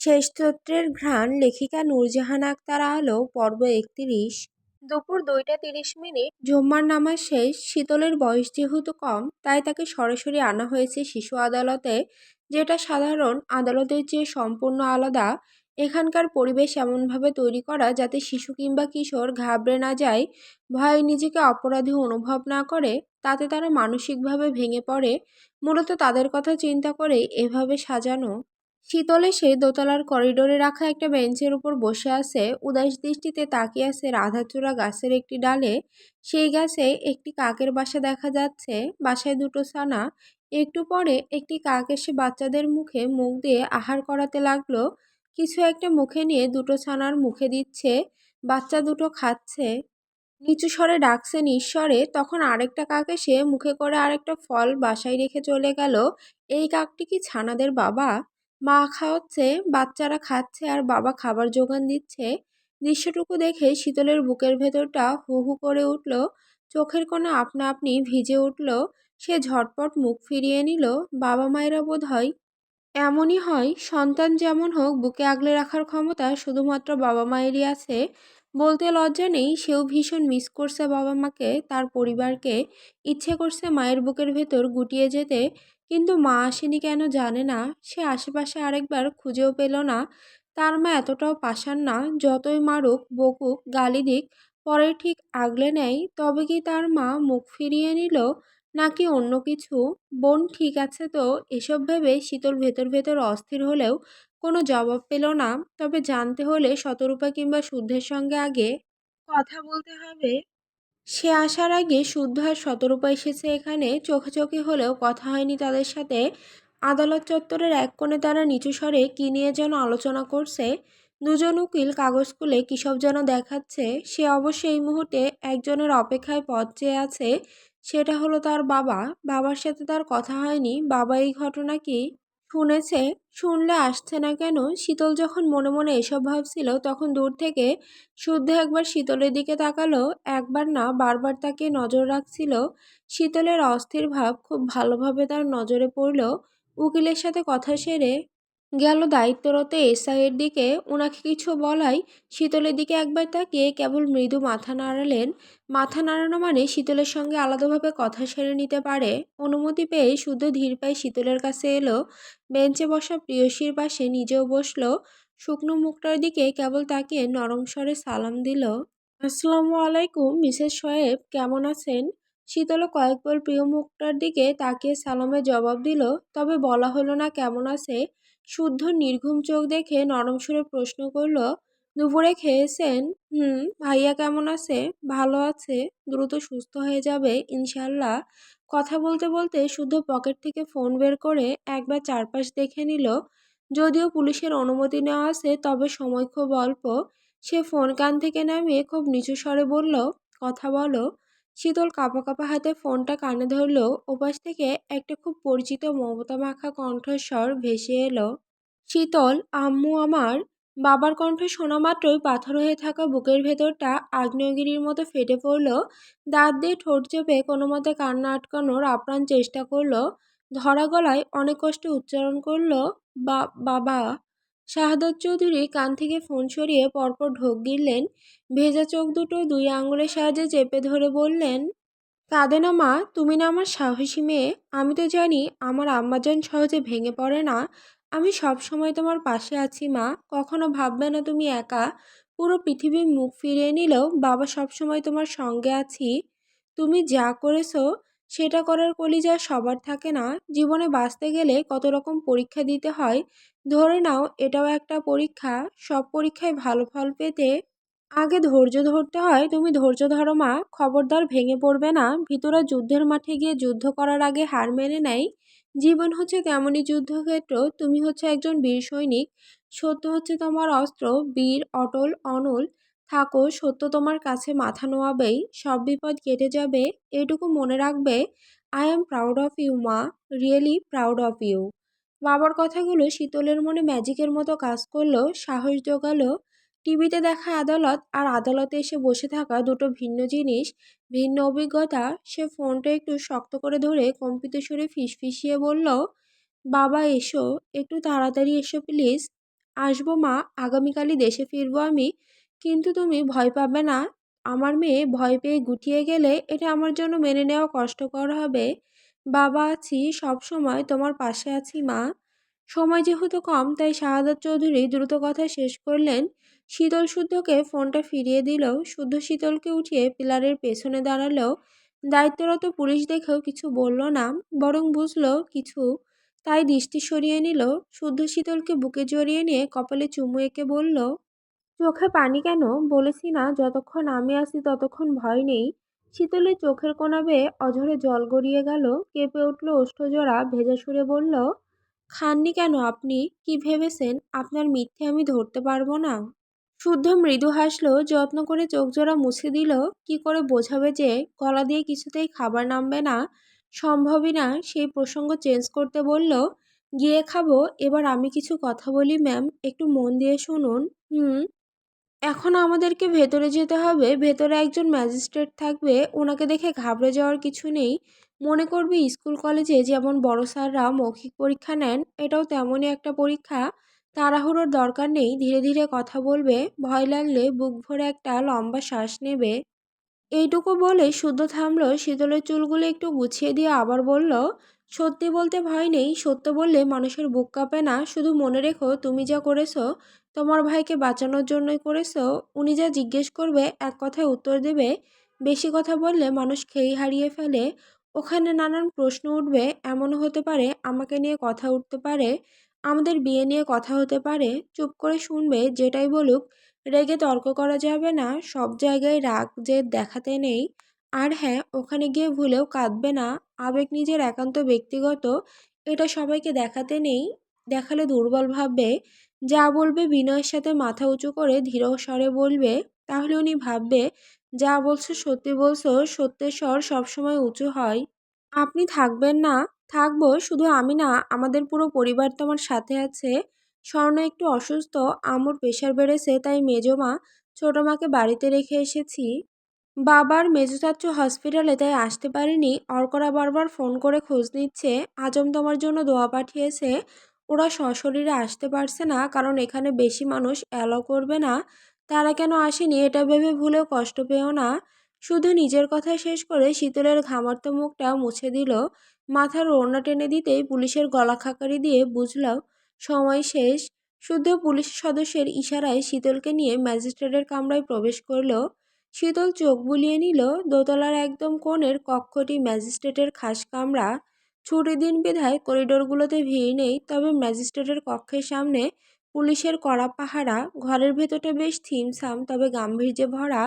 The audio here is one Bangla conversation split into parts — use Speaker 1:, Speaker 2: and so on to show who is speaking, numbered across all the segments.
Speaker 1: শেষ চৈত্রের ঘ্রাণ লেখিকা নূরজাহান আক্তার আলো পর্ব একত্রিশ, দুপুর দুইটা তিরিশ মিনিট। জুম্মার নামাজ শেষ, শীতলের বয়স যেহেতু কম, তাই তাকে সরাসরি আনা হয়েছে শিশু আদালতে, যেটা সাধারণ আদালতের চেয়ে সম্পূর্ণ আলাদা। এখানকার পরিবেশ এমনভাবে তৈরি করা যাতে শিশু কিংবা কিশোর ঘাবড়ে না যায়, ভয়ে নিজেকে অপরাধী অনুভব না করে, তাতে তারা মানসিকভাবে ভেঙে পড়ে। মূলত তাদের কথা চিন্তা করে এভাবে সাজানো। শীতল এসে দোতলার করিডোরে রাখা একটা বেঞ্চের উপর বসে আছে উদাস দৃষ্টিতে তাকিয়ে আছে রাধাচূড়া গাছের একটি ডালে। সেই গাছে একটি কাকের বাসা দেখা যাচ্ছে। বাসায় দুটো ছানা। একটু পরে একটি কাক এসে বাচ্চাদের মুখে মুখ দিয়ে আহার করাতে লাগল। কিছু একটা মুখে নিয়ে দুটো ছানার মুখে দিচ্ছে। বাচ্চা দুটো খাচ্ছে। নিচু স্বরে ডাকছে নিঃস্বরে। তখন আরেকটা কাক এসে মুখে করে আরেকটা ফল বাসায় রেখে চলে গেল। এই কাকটি কি ছানাদের বাবা? মা খাওয়াচ্ছে, বাচ্চারা খাচ্ছে আর বাবা খাবার জোগান দিচ্ছে। দৃশ্যটুকু দেখে শীতলের বুকের ভেতরটা হু হু করে উঠল। চোখের কোণে আপনা আপনি ভিজে উঠল। সে ঝটপট মুখ ফিরিয়ে নিল। বাবা মায়েরা বোধ হয় এমনই হয়, সন্তান যেমন হোক, বুকে আগলে রাখার ক্ষমতা শুধুমাত্র বাবা মায়েরই আছে। বলতে লজ্জা নেই, সেও ভীষণ মিস করছে বাবা মাকে, তার পরিবারকে। ইচ্ছে করছে মায়ের বুকের ভেতর গুটিয়ে যেতে। কিন্তু মা আসেনি কেন জানে না। সে আশেপাশে আরেকবার খুঁজেও পেল না। তার মা এতটাও পাশান না, যতই মারুক, বকুক, গালি দিক, পরে ঠিক আগলে নেয়, তবে কি তার মা মুখ ফিরিয়ে নিল, নাকি অন্য কিছু? বোন ঠিক আছে তো, এসব ভেবে শীতল ভেতর ভেতর অস্থির হলেও কোনো জবাব পেল না। তবে জানতে হলে শতরূপা কিংবা শুদ্ধের সঙ্গে আগে কথা বলতে হবে। সে আসার আগে শুদ্ধ আর শতরূপা এসেছে এখানে। চোখে চোখে হলেও কথা হয়নি তাদের সাথে। আদালত চত্বরের এক কোণে তারা নিচু স্বরে কী নিয়ে যেন আলোচনা করছে। দুজন উকিল কাগজ খুলে কী সব যেন দেখাচ্ছে। সে অবশ্য এই মুহূর্তে একজনের অপেক্ষায় পথ চেয়ে আছে। সেটা হলো তার বাবা। বাবার সাথে তার কথা হয়নি। বাবা, এই ঘটনা কি? শুনেছে, শুনলে আসছে না কেন? শীতল যখন মনে মনে এসব ভাবছিল, তখন দূর থেকে শুদ্ধ একবার শীতলের দিকে তাকালো, একবার না, বারবার তাকে নজর রাখছিল। শীতলের অস্থির ভাব খুব ভালোভাবে তার নজরে পড়ল। উকিলের সাথে কথা সেরে গেল দায়িত্বরত এসআইয়ের দিকে। ওনাকে কিছু বলাই, শীতলের দিকে একবার তাকিয়ে কেবল মৃদু মাথা নাড়ালেন। মাথা নাড়ানো মানে শীতলের সঙ্গে আলাদাভাবে কথা সেরে নিতে পারে। অনুমতি পেয়ে শুদ্ধ ধীর পায়ে শীতলের কাছে এলো। বেঞ্চে বসা প্রিয়সীর পাশে নিজেও বসল। শুকনো মুখটার দিকে কেবল তাকিয়ে নরম স্বরে সালাম দিল। আসসালামু আলাইকুম, মিসেস সোয়েব কেমন আছেন? শীতল কয়েকবার প্রিয় মুখটার দিকে তাকিয়ে সালামের জবাব দিল। তবে বলা হলো না কেমন আছে। শুদ্ধ নির্ঘুম চোখ দেখে নরম সুরে প্রশ্ন করল, দুপুরে খেয়েছেন? হুম, ভাইয়া কেমন আছে? ভালো আছে, দ্রুত সুস্থ হয়ে যাবে ইনশাল্লাহ কথা বলতে বলতে শুদ্ধ পকেট থেকে ফোন বের করে একবার চারপাশ দেখে নিল। যদিও পুলিশের অনুমতি নেওয়া আছে, তবে সময় খুব অল্প। সে ফোন কান থেকে নামিয়ে খুব নিচু স্বরে বলল, কথা বলো। শীতল কাঁপা কাঁপা হাতে ফোনটা কানে ধরল। ওপাশ থেকে একটা খুব পরিচিত মমতা মাখা কণ্ঠস্বর ভেসে এলো। শীতল, আম্মু আমার? বাবার কণ্ঠ শোনা মাত্রই পাথর হয়ে থাকা বুকের ভেতরটা আগ্নেয়গিরির মতো ফেটে পড়ল। দাঁত দিয়ে ঠোঁট চেপে কোনো মতে কান্না আটকানোর আপ্রাণ চেষ্টা করল। ধরা গলায় অনেক কষ্টে উচ্চারণ করল, বা, বাবা। শাহাদত চৌধুরী কান থেকে ফোন সরিয়ে পরপর ঢোক গিললেন। ভেজা চোখ দুটো দুই আঙুলের সাহায্যে চেপে ধরে বললেন, কাঁদে না মা, তুমি না আমার সাহসী মেয়ে। আমি তো জানি আমার আম্মাজান সহজে ভেঙে পড়ে না। আমি সব সময় তোমার পাশে আছি মা। কখনো ভাববে না তুমি একা। পুরো পৃথিবী মুখ ফিরিয়ে নিলেও বাবা সব সময় তোমার সঙ্গে আছি। তুমি যা করেছ, সেটা করার কলিজা সবার থাকে না। জীবনে বাঁচতে গেলে কত রকম পরীক্ষা দিতে হয় ধরে নাও, এটাও একটা পরীক্ষা। সব পরীক্ষায় ভালো ফল পেতে আগে ধৈর্য ধরতে হয়। তুমি ধৈর্য ধরো, মা। খবরদার ভেঙে পড়বে না। ভিতরে যুদ্ধের মাঠে গিয়ে যুদ্ধ করার আগে হার মেনে নেয় জীবন হচ্ছে তেমনই যুদ্ধক্ষেত্র। তুমি হচ্ছে একজন বীর সৈনিক। সত্য হচ্ছে তোমার অস্ত্র। বীর, অটল, অনল। থাকো, সত্য তোমার কাছে মাথা নোয়াবেই। সব বিপদ কেটে যাবে। এটুকু মনে রাখবে। I am proud of you মা। রিয়েলি প্রাউড অফ ইউ বাবার কথাগুলো শীতলের মনে ম্যাজিকের মতো কাজ করল সাহস জোগালো টিভিতে দেখা আদালত আর আদালতে এসে বসে থাকা দুটো ভিন্ন জিনিস, ভিন্ন অভিজ্ঞতা। সে ফোনটা একটু শক্ত করে ধরে কম্পিত সুরে ফিসফিসিয়ে বলল, বাবা, এসো, একটু তাড়াতাড়ি এসো প্লিজ। আসব মা, আগামীকালই দেশে ফিরবো আমি। কিন্তু তুমি ভয় পাবে না। আমার মেয়ে ভয় পেয়ে গুটিয়ে গেলে এটা আমার জন্য মেনে নেওয়া কষ্টকর হবে। বাবা আছি, সব সময় তোমার পাশে আছি, মা। সময় যেহেতু কম, তাই শাহাদাত চৌধুরী দ্রুত কথা শেষ করলেন। শীতল শুদ্ধকে ফোনটা ফিরিয়ে দিল শুদ্ধ শীতলকে উঠিয়ে পিলারের পেছনে দাঁড়াল দায়িত্বরত পুলিশ দেখেও কিছু বলল না, বরং বুঝল কিছু। তাই দৃষ্টি সরিয়ে নিল। শুদ্ধ শীতলকে বুকে জড়িয়ে নিয়ে কপালে চুমু এঁকে বলল, চোখে পানি কেন? বলেছি না, যতক্ষণ আমি আছি ততক্ষণ ভয় নেই। শীতলের চোখের কোনা বেয়ে অঝরে জল গড়িয়ে গেল, কেঁপে উঠল ওষ্ঠজোড়া ভেজা সুরে বলল, খাননি কেন আপনি? কি ভেবেছেন? আপনার মিথ্যে আমি ধরতে পারব না? শুদ্ধ মৃদু হাসলো, যত্ন করে চোখ জোড়া মুছে দিল, কি করে বোঝাবে যে গলা দিয়ে কিছুতেই খাবার নামবে না? সম্ভবই না। সেই প্রসঙ্গ চেঞ্জ করতে বলল, গিয়ে খাব, এবার আমি কিছু কথা বলি, ম্যাম, একটু মন দিয়ে শুনুন। হুম? এখন আমাদেরকে ভেতরে যেতে হবে। ভেতরে একজন ম্যাজিস্ট্রেট থাকবে। ওনাকে দেখে ঘাবড়ে যাওয়ার কিছু নেই। মনে করবি স্কুল কলেজে যেমন বড় স্যাররা মৌখিক পরীক্ষা নেন, এটাও তেমনই একটা পরীক্ষা। তাড়াহুড়োর দরকার নেই, ধীরে ধীরে কথা বলবে। ভয় লাগলে বুক ভরে একটা লম্বা শ্বাস নেবে। এইটুকু বলে শুদ্ধ থামল। শীতলের চুলগুলো একটু গুছিয়ে দিয়ে আবার বলল সত্যি বলতে ভয় নেই। সত্য বললে মানুষের বুক কাঁপে না। শুধু মনে রেখো, তুমি যা করেছ, তোমার ভাইকে বাঁচানোর জন্যই করেছ। উনি যা জিজ্ঞেস করবে, এক কথায় উত্তর দেবে। বেশি কথা বললে মানুষ খেই হারিয়ে ফেলে। ওখানে নানান প্রশ্ন উঠবে। এমনও হতে পারে, আমাকে নিয়ে কথা উঠতে পারে। আমাদের বিয়ে নিয়ে কথা হতে পারে। চুপ করে শুনবে, যেটাই বলুক। রেগে তর্ক করা যাবে না। সব জায়গায় রাগ যে দেখাতে নেই। আর হ্যাঁ ওখানে গিয়ে ভুলেও কাঁদবে না। আবেগ নিজের একান্ত ব্যক্তিগত, এটা সবাইকে দেখাতে নেই। দেখালে দুর্বল ভাববে। যা বলবে বিনয়ের সাথে মাথা উঁচু করে ধীর স্বরে বলবে, তাহলে উনি ভাববে, যা বলছো সত্যি বলছো, সত্যের স্বর সবসময় উঁচু হয়। আপনি থাকবেন না, থাকব, শুধু আমি না, আমাদের পুরো পরিবার তো আমার সাথে আছে। স্বর্ণ একটু অসুস্থ, আমর প্রেশার বেড়েছে, তাই মেজো মা ছোটো মাকে বাড়িতে রেখে এসেছি। বাবার মেজচাচ্চু হসপিটালে তাই আসতে পারিনি। অর্করা বারবার ফোন করে খোঁজ নিচ্ছে। আজম তোমার জন্য দোয়া পাঠিয়েছে। ওরা সশরীরে আসতে পারছে না, কারণ এখানে বেশি মানুষ অ্যালাউ করবে না। তারা কেন আসেনি এটা ভেবে ভুলেও কষ্ট পেও না। শুধু নিজের কথা শেষ করে শীতলের ঘামার্ত মুখটা মুছে দিল। মাথার ওড়না টেনে দিতেই পুলিশের গলা খাকারি দিয়ে বুঝল, সময় শেষ। শুদ্ধ পুলিশ সদস্যের ইশারায় শীতলকে নিয়ে ম্যাজিস্ট্রেটের কামরায় প্রবেশ করল। শীতল চোখ বুলিয়ে নিল দোতলার একদম কোণের কক্ষটি ম্যাজিস্ট্রেটের খাস কামরা। ছুটির দিন বিধায় করিডোরগুলোতে ভিড় নেই, তবে ম্যাজিস্ট্রেটের কক্ষের সামনে পুলিশের কড়া পাহারা। ঘরের ভেতরটা বেশ থিমসাম, তবে গাম্ভীর্যে ভরা।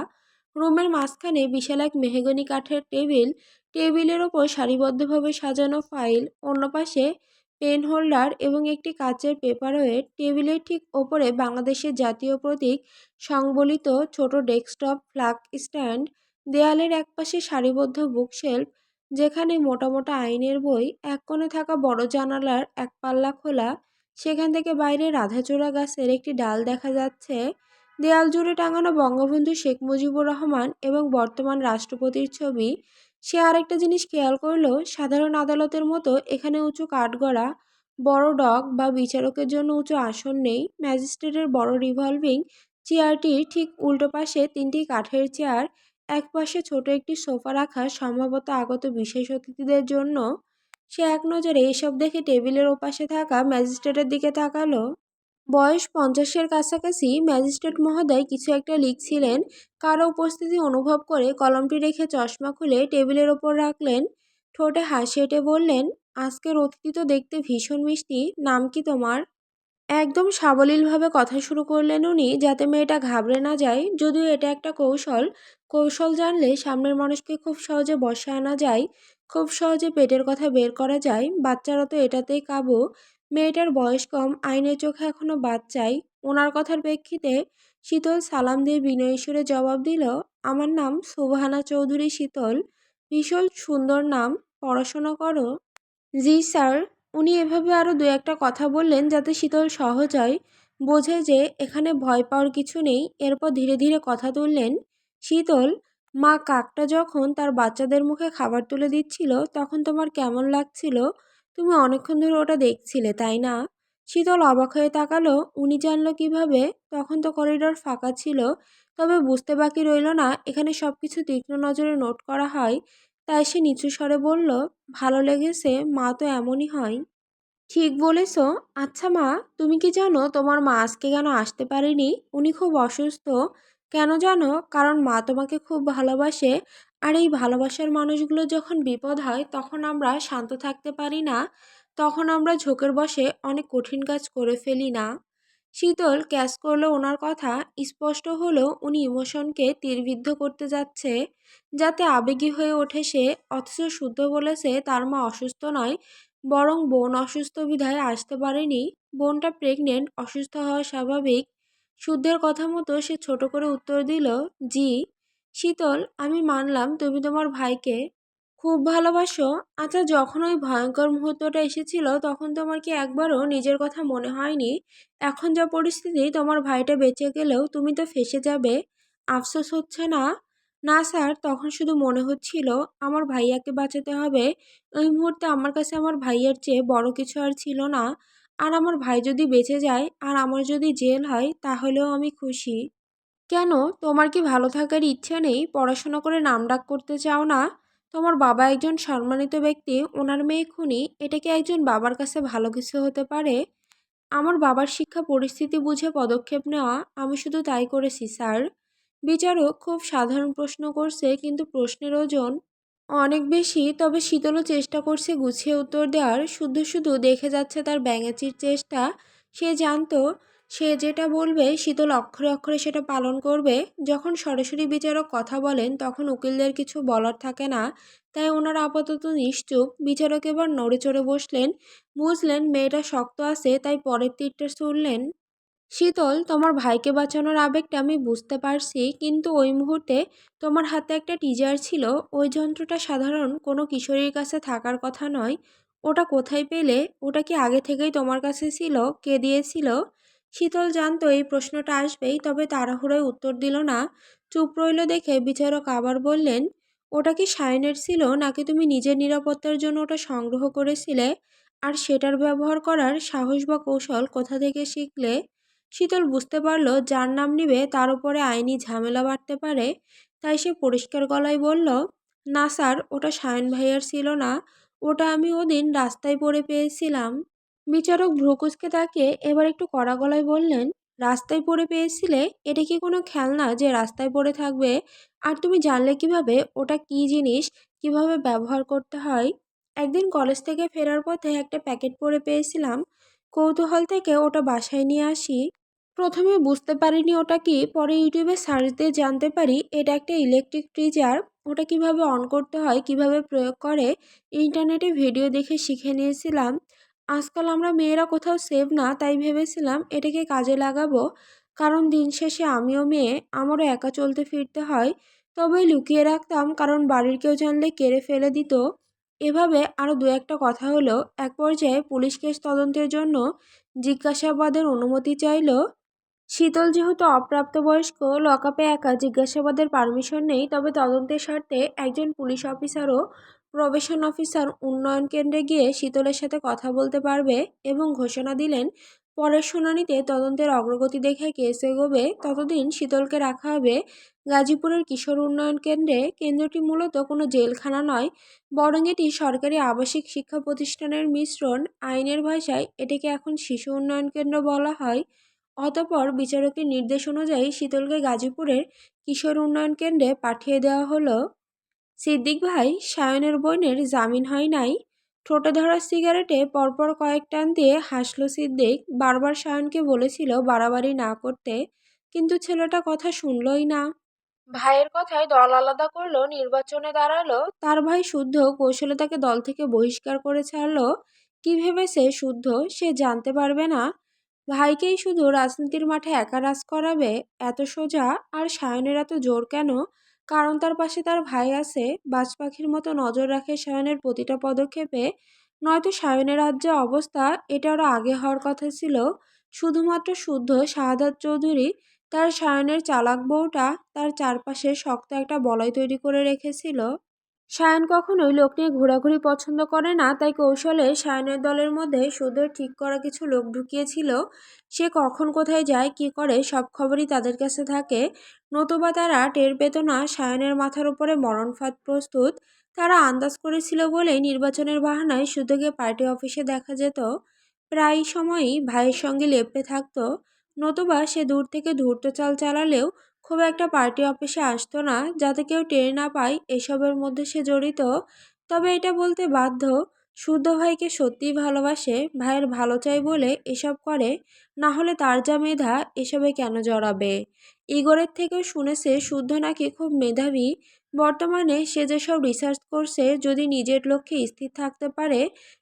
Speaker 1: রুমের মাঝখানে বিশাল এক মেহগনি কাঠের টেবিল। টেবিলের ওপর সারিবদ্ধভাবে সাজানো ফাইল। অন্য পাশে পেন হোল্ডার এবং একটি কাচের পেপারওয়েট টেবিলের ঠিক ওপরে বাংলাদেশের জাতীয় প্রতীক সংবলিত ছোট ডেস্কটপ ফ্ল্যাগ স্ট্যান্ড, দেয়ালের একপাশে সারিবদ্ধ বুকশেলফ, যেখানে মোটা মোটা আইনের বই, এক কোণে থাকা বড় জানালার এক পাল্লা খোলা, সেখান থেকে বাইরে রাধাচূড়া গাছের একটি ডাল দেখা যাচ্ছে, দেয়াল জুড়ে টাঙানো বঙ্গবন্ধু শেখ মুজিবুর রহমান এবং বর্তমান রাষ্ট্রপতির ছবি সে আরেকটা জিনিস খেয়াল করল, সাধারণ আদালতের মতো এখানে উঁচু কাঠগড়া, বড় ডগ বা বিচারকের জন্য উঁচু আসন নেই। ম্যাজিস্ট্রেটের বড় রিভলভিং চেয়ারটির ঠিক উল্টো পাশে তিনটি কাঠের চেয়ার, এক পাশে ছোট একটি সোফা রাখা, সম্ভবত আগত বিশেষ অতিথিদের জন্য। সে এক নজরে এসব দেখে টেবিলের ওপাশে থাকা ম্যাজিস্ট্রেটের দিকে তাকালো। বয়স পঞ্চাশের কাছাকাছি ম্যাজিস্ট্রেট মহোদয় কিছু একটা লিখছিলেন কারও উপস্থিতি অনুভব করে কলমটি রেখে চশমা খুলে টেবিলের ওপর রাখলেন, ঠোঁটে হাসি এঁটে বললেন, আজকের অতিথি তো দেখতে ভীষণ মিষ্টি, নাম কি তোমার? একদম সাবলীলভাবে কথা শুরু করলেন উনি, যাতে মেয়েটা ঘাবড়ে না যায়, যদিও এটা একটা কৌশল। কৌশল জানলে সামনের মানুষকে খুব সহজে বসে আনা যায়, খুব সহজে পেটের কথা বের করা যায়, বাচ্চারা তো এটাতেই কাবু। মেয়েটার বয়স কম, আইনের চোখে এখনও বাচ্চাই। ওনার কথার প্রেক্ষিতে শীতল সালাম দিয়ে বিনয় সুরে জবাব দিল, আমার নাম সুবহানা চৌধুরী শীতল। ভীষণ সুন্দর নাম, পড়াশোনা করো। জি স্যার। উনি এভাবে আরও দু একটা কথা বললেন যাতে শীতল সহজ হয়। বোঝে যে এখানে ভয় পাওয়ার কিছু নেই। এরপর ধীরে ধীরে কথা তুললেন, শীতল, মা কাকটা যখন তার বাচ্চাদের মুখে খাবার তুলে দিচ্ছিল, তখন তোমার কেমন লাগছিল? তুমি অনেকক্ষণ ধরে ওটা দেখছিলে, তাই না? শীতল অবাক হয়ে তাকালো, উনি জানলো কীভাবে? তখন তো করিডোর ফাঁকা ছিল, তবে বুঝতে বাকি রইল না, এখানে সব কিছু তীক্ষ্ণ নজরে নোট করা হয়। তাই সে নিচু স্বরে বলল, ভালো লেগেছে, মা তো এমনই হয়। ঠিক বলেছ। আচ্ছা মা, তুমি কি জানো তোমার মা আজকে কেন আসতে পারেনি? উনি খুব অসুস্থ। কেন জানো? কারণ মা তোমাকে খুব ভালোবাসে। আর এই ভালোবাসার মানুষগুলো যখন বিপদ হয়, তখন আমরা শান্ত থাকতে পারি না। তখন আমরা ঝোঁকের বসে অনেক কঠিন কাজ করে ফেলি না। শীতল ক্যাচ করল ওনার কথা। স্পষ্ট হলেও উনি ইমোশনকে তীরবিদ্ধ করতে যাচ্ছে। যাতে আবেগী হয়ে ওঠে সে, অথচ শুদ্ধ বলেছে তার মা অসুস্থ নয়, বরং বোন অসুস্থ বিধায় আসতে পারেনি। বোনটা প্রেগনেন্ট অসুস্থ হওয়া স্বাভাবিক। শুদ্ধের কথা মতো সে ছোট করে উত্তর দিল, জি, শীতল, আমি মানলাম তুমি তোমার ভাইকে খুব ভালোবাসো। আচ্ছা যখন ওই ভয়ঙ্কর মুহূর্তটা এসেছিল, তখন তোমার কি একবারও নিজের কথা মনে হয়নি? এখন যা পরিস্থিতি, তোমার ভাইটা বেঁচে গেলেও তুমি তো ফেসে যাবে। আফসোস হচ্ছে না? না স্যার, তখন শুধু মনে হচ্ছিল, আমার ভাইয়াকে বাঁচাতে হবে। ওই মুহূর্তে আমার কাছে আমার ভাইয়ের চেয়ে বড় কিছু আর ছিল না। আর আমার ভাই যদি বেঁচে যায় আর আমার যদি জেল হয়, তাহলেও আমি খুশি। কেন? তোমার কি ভালো থাকার ইচ্ছা নেই? পড়াশোনা করে নাম ডাক করতে চাও না? তোমার বাবা একজন সম্মানিত ব্যক্তি, ওনার মেয়ে খুনি, এটা কি একজন বাবার কাছে ভালো কিছু হতে পারে? আমার বাবার শিক্ষা পরিস্থিতি বুঝে পদক্ষেপ নেওয়া, আমি শুধু তাই করেছি, স্যার। বিচারক খুব সাধারণ প্রশ্ন করছে, কিন্তু প্রশ্নের ওজন অনেক বেশি, তবে শীতলও চেষ্টা করছে গুছিয়ে উত্তর দেওয়ার। শুধু শুধু দেখে যাচ্ছে তার ব্যাঙাচির চেষ্টা। সে জানতো, সে যেটা বলবে, শীতল অক্ষরে অক্ষরে সেটা পালন করবে। যখন সরাসরি বিচারক কথা বলেন, তখন উকিলদের কিছু বলার থাকে না। তাই ওনারা আপাতত নিশ্চুপ। বিচারক এবার নড়ে চড়ে বসলেন। বুঝলেন, মেয়েটা শক্ত আছে, তাই পরের তীরটা শুনলেন শীতল, তোমার ভাইকে বাঁচানোর আবেগটা আমি বুঝতে পারছি, কিন্তু ওই মুহূর্তে তোমার হাতে একটা টিজার ছিল। ওই যন্ত্রটা সাধারণ কোনো কিশোরীর কাছে থাকার কথা নয়। ওটা কোথায় পেলে? ওটা কি আগে থেকেই তোমার কাছে ছিল? কে দিয়েছিল? শীতল জানতো এই প্রশ্নটা আসবেই, তবে তাড়াহুড়োয় উত্তর দিল না। চুপ রইল দেখে বিচারক আবার বললেন, ওটা কি সায়নের ছিল, নাকি তুমি নিজের নিরাপত্তার জন্য ওটা সংগ্রহ করেছিলে? আর সেটার ব্যবহার করার সাহস বা কৌশল কোথা থেকে শিখলে? শীতল বুঝতে পারল যার নাম নিবে তার উপরে আইনি ঝামেলা বাড়তে পারে। তাই সে পরিষ্কার গলায় বলল, না স্যার, ওটা সায়ন ভাইয়ার ছিল না। ওটা আমি ওদিন রাস্তায় পড়ে পেয়েছিলাম। বিচারক ভ্রুকুচকে তাকে এবার একটু কড়া গলায় বললেন, রাস্তায় পড়ে পেয়েছিলে? এটা কি কোনো খেলনা যে রাস্তায় পড়ে থাকবে? আর তুমি জানলে কীভাবে? ওটা কি জিনিস? কীভাবে ব্যবহার করতে হয়? একদিন কলেজ থেকে ফেরার পথে একটা প্যাকেট পড়ে পেয়েছিলাম। কৌতূহল থেকে ওটা বাসায় নিয়ে আসি। প্রথমে বুঝতে পারিনি ওটা কি, পরে ইউটিউবে সার্চ দিয়ে জানতে পারি, এটা একটা ইলেকট্রিক ট্রিজার ওটা কীভাবে অন করতে হয়, কীভাবে প্রয়োগ করে ইন্টারনেটে ভিডিও দেখে শিখে নিয়েছিলাম। আজকাল আমরা মেয়েরা কোথাও সেভ না, তাই ভেবেছিলাম এটাকে কাজে লাগাবো, কারণ দিন শেষে আমিও মেয়ে, আমারও একা চলতে ফিরতে হয়, তবে লুকিয়ে রাখতাম, কারণ বাড়ির কেউ জানলে কেড়ে ফেলে দিত। এভাবে আরও দু একটা কথা হলো, এক পর্যায়ে পুলিশ কেস তদন্তের জন্য জিজ্ঞাসাবাদের অনুমতি চাইল শীতল যেহেতু অপ্রাপ্তবয়স্ক, লকআপে একা জিজ্ঞাসাবাদের পারমিশন নেই, তবে তদন্তের স্বার্থে একজন পুলিশ অফিসারও প্রবেশন অফিসার উন্নয়ন কেন্দ্রে গিয়ে শীতলের সাথে কথা বলতে পারবে এবং ঘোষণা দিলেন। পরের শুনানিতে তদন্তের অগ্রগতি দেখে কেস এগোবে। ততদিন শীতলকে রাখা হবে গাজীপুরের কিশোর উন্নয়ন কেন্দ্রে। কেন্দ্রটি মূলত কোনো জেলখানা নয়, বরং এটি সরকারি আবাসিক শিক্ষা প্রতিষ্ঠানের মিশ্রণ। আইনের ভাষায় এটিকে এখন শিশু উন্নয়ন কেন্দ্র বলা হয়। অতপর বিচারকের নির্দেশ অনুযায়ী শীতলকে গাজীপুরের কিশোর উন্নয়ন কেন্দ্রে পাঠিয়ে দেওয়া হলো। সিদ্দিক ভাই সায়নের বোনের জামিন হয় নাই। ঠোঁটে ধরা সিগারেটে পরপর কয়েক টান দিয়ে হাসলো সিদ্দিক। বারবার সায়নকে বলেছিল বাড়াবাড়ি না করতে, কিন্তু ছেলেটা কথা শুনলই না। ভাইয়ের কথায় দল আলাদা করল, নির্বাচনে দাঁড়াল। তার ভাই শুদ্ধ, কৌশলে তাকে দল থেকে বহিষ্কার করে ছাড়লো। কি ভেবেছে শুদ্ধ, সে জানতে পারবে না। ভাইকেই শুধু রাজনীতির মাঠে একা রাজ করাবে এত সোজা? আর সায়নের এত জোর কেন? কারণ তার পাশে তার ভাই আছে বাজ পাখির মতো নজর রাখে সায়নের প্রতিটা পদক্ষেপে। নয়তো সায়নের আজ যে অবস্থা, এটা আরও আগে হওয়ার কথা ছিল। শুধুমাত্র শুদ্ধ শাহাদাত চৌধুরী, তার সায়নের চালাক বউটা তার চারপাশে শক্ত একটা বলয় তৈরি করে রেখেছিল। সায়ন কখনোই লোক নিয়ে ঘোরাঘুরি পছন্দ করে না, তাই কৌশলে সায়নের দলের মধ্যে সুদর ঠিক করা কিছু লোক ঢুকিয়েছিল। সে কখন কোথায় যায়, কি করে, সব খবরই তাদের কাছে থাকে। নতুবা তারা টের পেত না সায়নের মাথার উপরে মরণফাঁদ প্রস্তুত। তারা আন্দাজ করেছিল বলেই নির্বাচনের বাহানায় সুদকে পার্টি অফিসে দেখা যেত। প্রায় সময়ই ভাইয়ের সঙ্গে লেপটে থাকতো। নতুবা সে দূর থেকে ধূর্ত চাল চালালেও খুব একটা পার্টি অফিসে আসতো না, যাতে কেউ টের না পায় এসবের মধ্যে সে জড়িত। তবে এটা বলতে বাধ্য, শুদ্ধ ভাইকে সত্যিই ভালোবাসে, ভাইয়ের ভালো চাই বলে এসব করে, না হলে তার যা মেধা, এসবে কেন জড়াবে? ইগরের থেকেও শুনেছে শুদ্ধ নাকি খুব মেধাবী বর্তমানে সে যেসব রিসার্চ করছে, যদি নিজের লক্ষ্যে স্থির থাকতে পারে,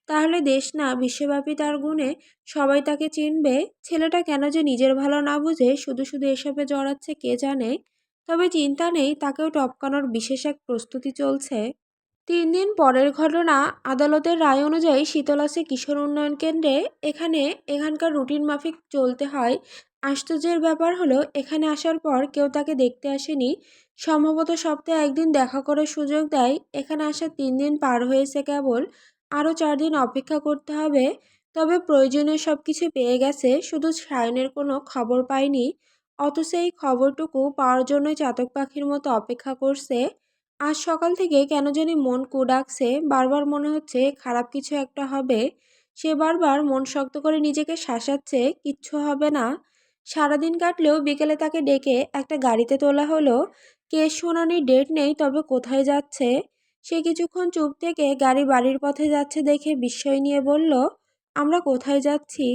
Speaker 1: তাহলে দেশ না বিশ্বব্যাপী তার গুণে সবাই তাকে চিনবে। ছেলেটা কেন যে নিজের ভালো না বুঝে শুধু শুধু এসবে জড়াচ্ছে কে জানে? তবে চিন্তা নেই, তাকেও টপকানোর বিশেষ এক প্রস্তুতি চলছে। তিন দিন পরের ঘটনা, আদালতের রায় অনুযায়ী শীতলাসে কিশোর উন্নয়ন কেন্দ্রে। এখানে এখানকার রুটিন মাফিক চলতে হয়। আশ্চর্যের ব্যাপার হলো, এখানে আসার পর কেউ তাকে দেখতে আসেনি। সম্ভবত সপ্তাহে একদিন দেখা করার সুযোগ দেয়। এখানে আসার তিন দিন পার হয়েছে কেবল। আরও চার দিন অপেক্ষা করতে হবে। তবে প্রয়োজনীয় সব কিছু পেয়ে গেছে। শুধু সায়নের কোনো খবর পায়নি অথচ এই খবরটুকু পাওয়ার জন্যই চাতক পাখির মতো অপেক্ষা করছে। আজ সকাল থেকে কেন জানি মন কুডাকছে। বারবার মনে হচ্ছে খারাপ কিছু একটা হবে। সে বারবার মন শক্ত করে নিজেকে শাসাচ্ছে। কিচ্ছু হবে না। সারাদিন কাটলেও বিকেলে তাকে ডেকে একটা গাড়িতে তোলা হলো। কেস শোনানির ডেট নেই, তবে কোথায় যাচ্ছে? সে কিছুক্ষণ চুপ থেকে গাড়ি বাড়ির পথে যাচ্ছে দেখে বিস্ময় নিয়ে বলল, আমরা কোথায় যাচ্ছি?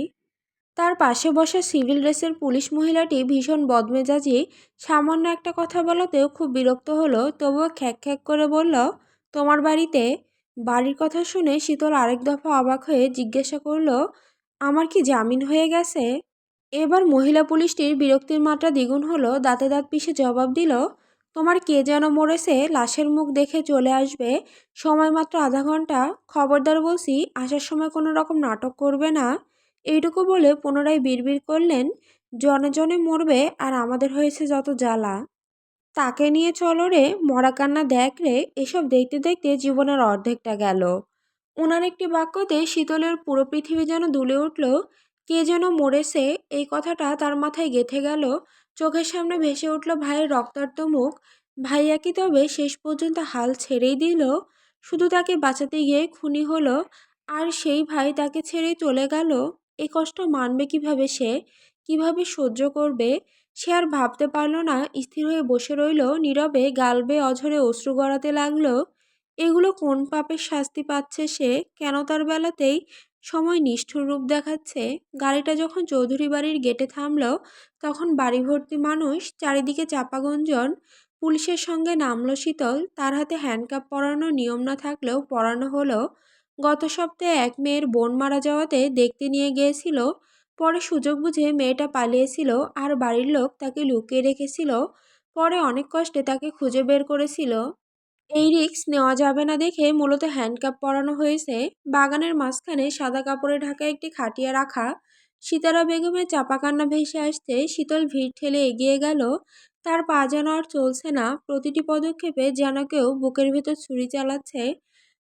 Speaker 1: তার পাশে বসা সিভিল ড্রেসের পুলিশ মহিলাটি ভীষণ বদমেজাজি, সামান্য একটা কথা বলাতেও খুব বিরক্ত হলো, তবুও খ্যাক খ্যাক করে বলল, তোমার বাড়িতে? বাড়ির কথা শুনে শীতল আরেক দফা অবাক হয়ে জিজ্ঞাসা করল, আমার কি জামিন হয়ে গেছে? এবার মহিলা পুলিশটির বিরক্তির মাত্রা দ্বিগুণ হলো, দাঁতে দাঁত পিষে জবাব দিল, তোমার কে যেন মরেছে, লাশের মুখ দেখে চলে আসবে। সময় মাত্র আধা ঘণ্টা, খবরদার বলছি, আসার সময় কোনো রকম নাটক করবে না। এইটুকু বলে পুনরায় বিড়বিড় করলেন, জনে জনে মরবে আর আমাদের হয়েছে যত জ্বালা। তাকে নিয়ে চলো রে, মরা কান্না দেখ রে। এসব দেখতে দেখতে জীবনের অর্ধেকটা গেল। ওনার একটি বাক্যতে শীতলের পুরো পৃথিবী যেন দুলে উঠল কে যেন মরেছে, এই কথাটা তার মাথায় গেথে গেল। চোখের সামনে ভেসে উঠল ভাইয়ের রক্তাক্ত মুখ। ভাইয়া কি তবে শেষ পর্যন্ত হাল ছেড়েই দিল? শুধু তাকে বাঁচাতে গিয়ে খুনি হলো, আর সেই ভাই তাকে ছেড়ে চলে গেল? এ কষ্ট মানবে কীভাবে সে? কীভাবে সহ্য করবে? সে আর ভাবতে পারল না, স্থির হয়ে বসে রইল, নীরবে গালবে, অঝরে অশ্রু গড়াতে লাগল। এগুলো কোন পাপের শাস্তি পাচ্ছে সে? কেন তার বেলাতেই সময় নিষ্ঠুর রূপ দেখাচ্ছে। গাড়িটা যখন চৌধুরী বাড়ির গেটে থামল, তখন বাড়ি ভর্তি মানুষ, চারিদিকে চাপা গুঞ্জন, পুলিশের সঙ্গে নামলো শীতল, তার হাতে হ্যান্ডকাপ পরানোর নিয়ম না থাকলেও পরানো হলো। গত সপ্তাহে এক মেয়ের বোন মারা যাওয়াতে দেখতে নিয়ে গিয়েছিল, পরে সুযোগ বুঝে মেয়েটা পালিয়েছিল আর বাড়ির লোক তাকে লুকিয়ে রেখেছিল, পরে অনেক কষ্টে তাকে খুঁজে বের করেছিল। এই রিস্ক নেওয়া যাবে না দেখে মূলত হ্যান্ডকাপ পরানো হয়েছে। বাগানের মাঝখানে সাদা কাপড়ে ঢাকা একটি খাটিয়া রাখা, সীতারা বেগমের চাপা কান্না ভেসে আসতে শীতল ভিড় ঠেলে এগিয়ে গেল। তার পা যেন আর চলছে না, প্রতিটি পদক্ষেপে যেন কেউ বুকের ভেতর ছুরি চালাচ্ছে।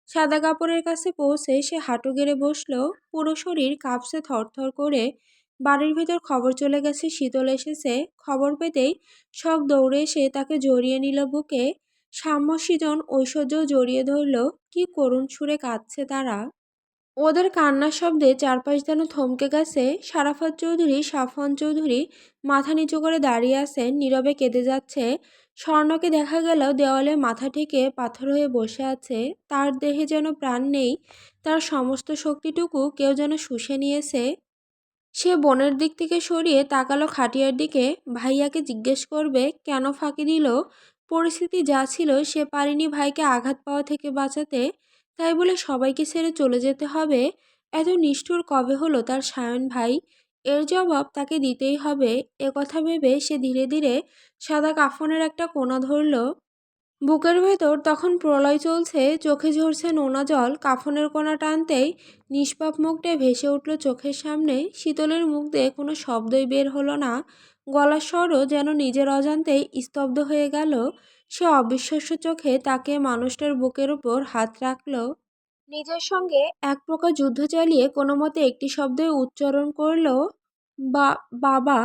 Speaker 1: সাদা কাপড়ের কাছে পৌঁছে সে হাঁটু গেড়ে বসল। পুরো শরীর কাঁপছে থরথর করে। বাড়ির ভেতর খবর চলে গেছে, শীতল এসেছে। খবর পেতেই সব দৌড়ে এসে তাকে জড়িয়ে নিল বুকে। সাম্যসীজন ঐশ্বর্য জড়িয়ে ধরল, কি করুণ সুরে কাঁদছে তারা? ওদের কান্নার শব্দে চারপাশ যেন থমকে গেছে। সারাফত চৌধুরী সাফন চৌধুরী মাথা নিচু করে দাঁড়িয়ে আছেন, নীরবে কেঁদে যাচ্ছে। স্বর্ণকে দেখা গেল দেওয়ালে মাথা ঠেকে পাথর হয়ে বসে আছে। তার দেহে যেন প্রাণ নেই, তার সমস্ত শক্তিটুকু কেউ যেন শুষে নিয়েছে। সে বনের দিক থেকে সরিয়ে তাকালো খাটিয়ার দিকে। ভাইয়াকে জিজ্ঞেস করবে, কেন ফাঁকি দিল? পরিস্থিতি যা ছিল সে পারেনি ভাইকে আঘাত পাওয়া থেকে বাঁচাতে। তাই বলে সবাইকে ছেড়ে চলে যেতে হবে। এত নিষ্ঠুর কবে হলো তার সায়ন ভাই? এর জবাব তাকে দিতেই হবে। এ কথা ভেবে সে ধীরে ধীরে সাদা কাফনের একটা কোনা ধরল। বুকের ভেতর তখন প্রলয় চলছে, চোখে ঝরছে নোনা জল। কাফনের কোনা টানতেই নিষ্পাপ মুখটে ভেসে উঠল চোখের সামনে। শীতলের মুখ দিয়ে কোনো শব্দই বের হলো না। গলার স্বরও যেন নিজের অজান্তেই স্তব্ধ হয়ে গেল। সে অবিশ্বাস্য চোখে তাকে মানুষটার বুকের উপর হাত রাখল। নিজের সঙ্গে এক প্রকার যুদ্ধ চালিয়ে কোনো মতে একটি শব্দে উচ্চারণ করল, বা, বাবা।